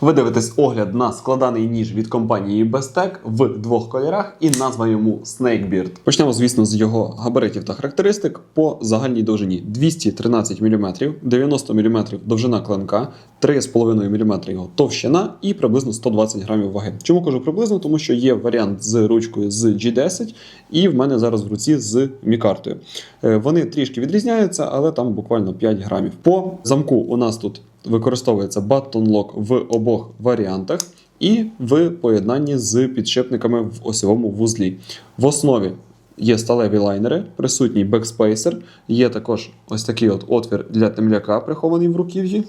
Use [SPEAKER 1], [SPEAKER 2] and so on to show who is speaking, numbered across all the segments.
[SPEAKER 1] Ви дивитесь огляд на складаний ніж від компанії Bestech в двох кольорах і назва йому Snakebeard. Почнемо, звісно, з його габаритів та характеристик по загальній довжині 213 мм, 90 мм довжина клинка, 3,5 мм його товщина і приблизно 120 грамів ваги. Чому кажу приблизно? Тому що є варіант з ручкою з G10, і в мене зараз в руці з мікартою. Е, Вони трішки відрізняються, але там буквально 5 грамів. По замку у нас тут використовується Lock в обох варіантах і в поєднанні з підшипниками в осьовому вузлі. В основі є сталеві лайнери, присутній бекспейсер, є також ось такий от отвір для темляка, прихований в руків'ї.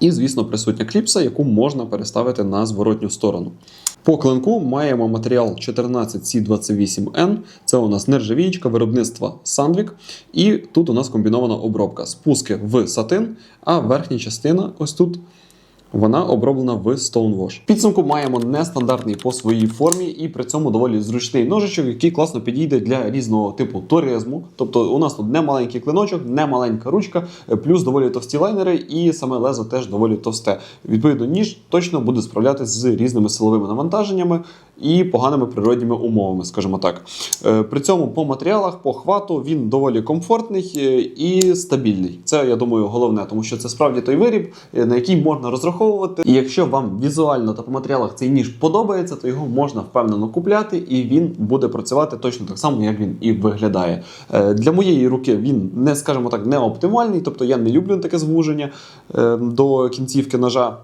[SPEAKER 1] І, звісно, присутня кліпса, яку можна переставити на зворотню сторону. По клинку маємо матеріал 14C28N. Це у нас нержавіючка виробництва Sandvik. І тут у нас комбінована обробка. Спуски в сатин, а верхня частина ось тут. Вона оброблена в Stonewash. Підсумку маємо нестандартний по своїй формі і при цьому доволі зручний ножичок, який класно підійде для різного типу туризму. Тобто у нас тут не маленький клиночок, не маленька ручка, плюс доволі товсті лайнери, і саме лезо теж доволі товсте. Відповідно, ніж точно буде справлятися з різними силовими навантаженнями і поганими природніми умовами, скажімо так. Е, При цьому по матеріалах, по хвату він доволі комфортний е, і стабільний. Це я думаю головне, тому що це справді той виріб, е, на який можна розраховувати. І якщо вам візуально та по матеріалах цей ніж подобається, то його можна впевнено купляти, і він буде працювати точно так само, як він і виглядає. Для моєї руки він не, скажімо так, не оптимальний, тобто я не люблю таке звуження е, до кінцівки ножа.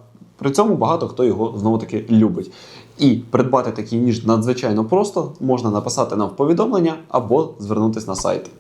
[SPEAKER 1] При цьому багато хто його знову таки любить. І придбати такий ніж надзвичайно просто можна написати нам в повідомлення або звернутися на сайт.